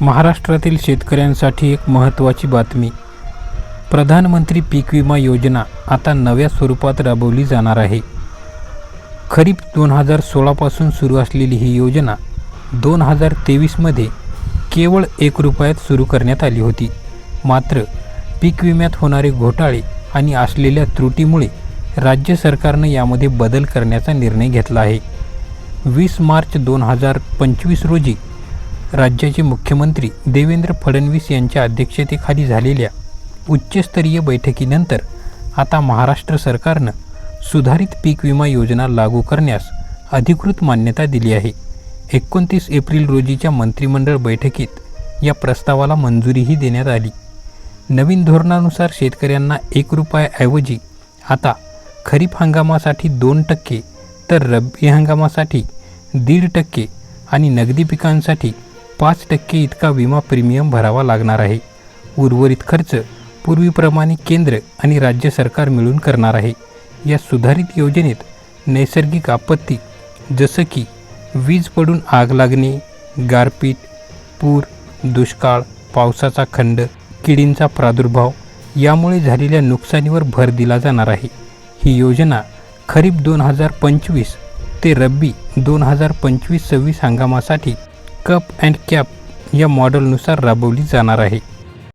महाराष्ट्रातील शेतकऱ्यांसाठी एक महत्त्वाची बातमी. प्रधानमंत्री पीक विमा योजना आता नव्या स्वरूपात राबवली जाणार आहे. खरीप दोन हजार सोळापासून सुरू असलेली ही योजना दोन हजार तेवीसमध्ये केवळ एक रुपयात सुरू करण्यात आली होती. मात्र पीक विम्यात होणारे घोटाळे आणि असलेल्या त्रुटीमुळे राज्य सरकारनं यामध्ये बदल करण्याचा निर्णय घेतला आहे. वीस मार्च दोन हजार पंचवीस रोजी राज्याचे मुख्यमंत्री देवेंद्र फडणवीस यांच्या अध्यक्षतेखाली झालेल्या उच्चस्तरीय बैठकीनंतर आता महाराष्ट्र सरकारनं सुधारित पीक विमा योजना लागू करण्यास अधिकृत मान्यता दिली आहे. एकोणतीस एप्रिल रोजीच्या मंत्रिमंडळ बैठकीत या प्रस्तावाला मंजुरीही देण्यात आली. नवीन धोरणानुसार शेतकऱ्यांना एक रुपयाऐवजी आता खरीप हंगामासाठी दोन टक्के तर रब्बी हंगामासाठी दीड टक्के आणि नगदी पिकांसाठी पाच टक्के इतका विमा प्रीमियम भरावा लागणार आहे. उर्वरित खर्च पूर्वीप्रमाणे केंद्र आणि राज्य सरकार मिळून करणार आहे. या सुधारित योजनेत नैसर्गिक आपत्ती जसं की वीज पडून आग लागणे गारपीट पूर दुष्काळ पावसाचा खंड किडींचा प्रादुर्भाव यामुळे झालेल्या नुकसानीवर भर दिला जाणार आहे. ही योजना खरीप दोन हजार पंचवीस ते रब्बी दोन हजार पंचवीस सव्वीस हंगामासाठी कप अँड कॅप या मॉडेलनुसार राबवली जाणार आहे.